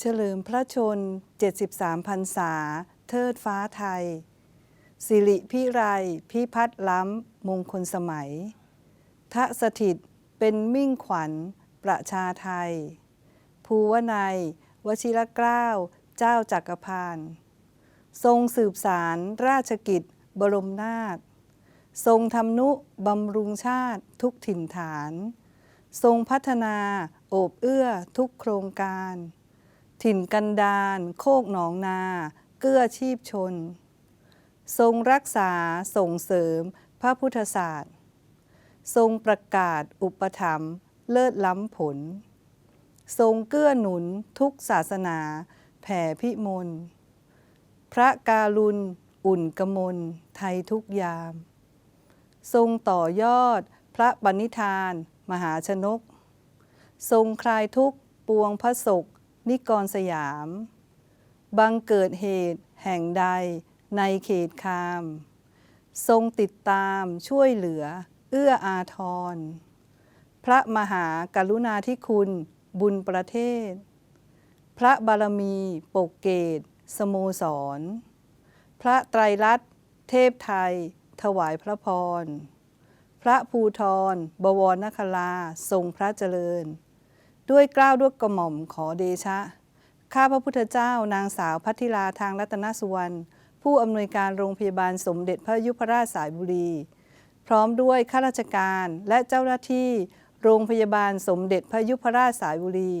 เฉลิมพระชน 73พรรษา เทิดฟ้าไทย สิริพิไรพิพัฒน์ล้ำ มงคลสมัย ทะสถิตเป็นมิ่งขวัญ ประชาไทย ภูวนัยวชิรเกล้า เจ้าจักรพรรดิทรงสืบสารราชกิจ บรมนาถทรงทำนุบำรุงชาติทุกถิ่นฐาน ทรงพัฒนาโอบเอื้อทุกโครงการ ถิ่นกันดารโคกหนองนา เกื้อชีพชน ทรงรักษาส่งเสริมพระพุทธศาสตร์ ทรงประกาศอุปถัมภ์เลิศล้ำผล ทรงเกื้อหนุนทุกศาสนาแผ่พิมลพระการุณอุ่นกมลไทยทุกยาม ทรงต่อยอดพระปณิธาน มหาชนก ทรงคลายทุกปวงพระศก นิกรสยาม บังเกิดเหตุแห่งใดในเขตคาม ทรงติดตามช่วยเหลือ เอื้ออาทร พระมหากรุณาธิคุณบุญประเทศ พระบารมีปกเกต สโมสร พระไตรรัตน์เทพไทย ถวายพระพร พระภูทร บวรนคราทรงพระเจริญ ด้วยกล้าวด้วยกระหม่อมขอเดชะ ข้าพระพุทธเจ้านางสาวพัทธิลาทางรัตนสุวรรณผู้อำนวยการโรงพยาบาลสมเด็จพระยุพราชสายบุรี พร้อมด้วยข้าราชการและเจ้าหน้าที่ โรงพยาบาลสมเด็จพระยุพราชสายบุรี